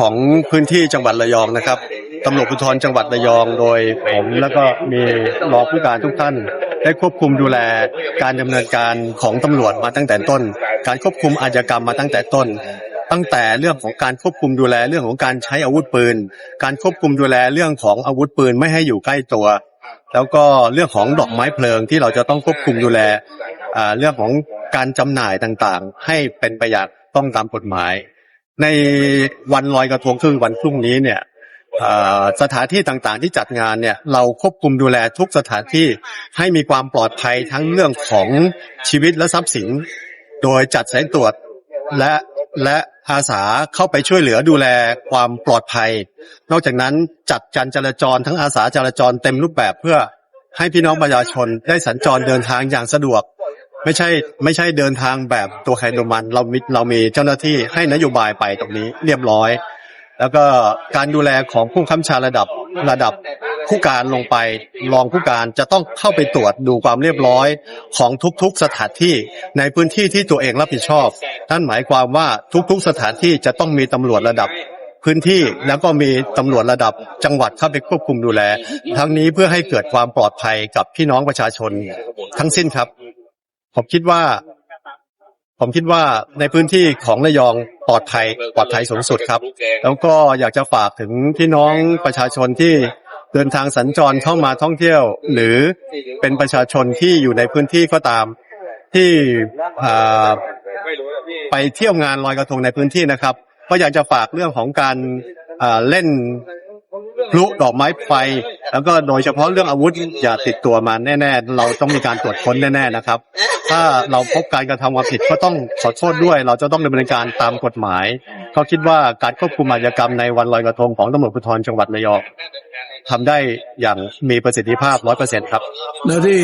ของพื้นที่จังหวัดระยองนะครับตำรวจภูธรจังหวัดระยองโดยผมแล้วก็มีรองผู้การทุกท่าน ได้ควบคุมดูแลการดำเนินการของตำรวจมาตั้งแต่ต้น การควบคุมอาชญากรรมมาตั้งแต่ต้น ตั้งแต่เรื่องของการควบคุมดูแลเรื่องของการใช้อาวุธปืน การควบคุมดูแลเรื่องของอาวุธปืนไม่ให้อยู่ใกล้ตัว แล้วก็เรื่องของดอกไม้เพลิงที่เราจะต้องควบคุมดูแลเรื่องของการจำหน่ายต่างๆ ให้เป็นไปอย่างต้องตามกฎหมาย ในวันลอยกระทงคือวันพรุ่งนี้เนี่ยสถานที่ต่างๆที่จัดงานเนี่ยเราควบคุมดูแลทุกสถานที่ให้มีความปลอดภัยทั้งเรื่องของชีวิตและทรัพย์สิน โดยจัดสายตรวจและและอาสาเข้าไปช่วยเหลือดูแลความปลอดภัย นอกจากนั้นจัดการจราจรทั้งอาสาจราจรเต็มรูปแบบเพื่อให้พี่น้องประชาชนได้สัญจรเดินทางอย่างสะดวก ไม่ใช่ ไม่ใช่เดินทางแบบตัวใครตัวมันเรามีเรามีเจ้าหน้าที่ให้นโยบายไปตรงนี้เรียบร้อย แล้วก็การดูแลของผู้ค้ำชาระดับระดับผู้การลงไปรองผู้การจะต้องเข้าไปตรวจดูความเรียบร้อยของทุกๆสถานที่ในพื้นที่ที่ตัวเองรับผิดชอบนั่นหมายความว่าทุกๆสถานที่จะต้องมีตำรวจระดับพื้นที่แล้วก็มีตำรวจระดับจังหวัดเข้าไปควบคุมดูแล ทั้งนี้เพื่อให้เกิดความปลอดภัยกับพี่น้องประชาชนทั้งสิ้นครับ ผมคิดว่า ผมคิดว่าในพื้นที่ของระยองปลอดภัยปลอดภัยสูงสุดครับ แล้วก็อยากจะฝากถึงพี่น้องประชาชนที่เดินทางสัญจรเข้ามาท่องเที่ยว หรือเป็นประชาชนที่อยู่ในพื้นที่ก็ตาม ที่อ่าไปเที่ยวงานลอยกระทงในพื้นที่นะครับ ก็อยากจะฝากเรื่องของการอ่าเล่นพลุดอกไม้ไฟ แล้วก็โดยเฉพาะเรื่องอาวุธอย่าติดตัวมาแน่ ๆ เราต้องมีการตรวจค้นแน่ ๆ นะครับ ถ้าเราพบการกระทำความผิดก็ต้องขอโทษด้วย เราจะต้องดำเนินการตามกฎหมาย เขาคิดว่าการควบคุมอาชญากรรมในวันลอยกระทงของตำรวจภูธรจังหวัดระยองทำได้อย่างมีประสิทธิภาพร้อยเปอร์เซ็นต์ครับแล้วที่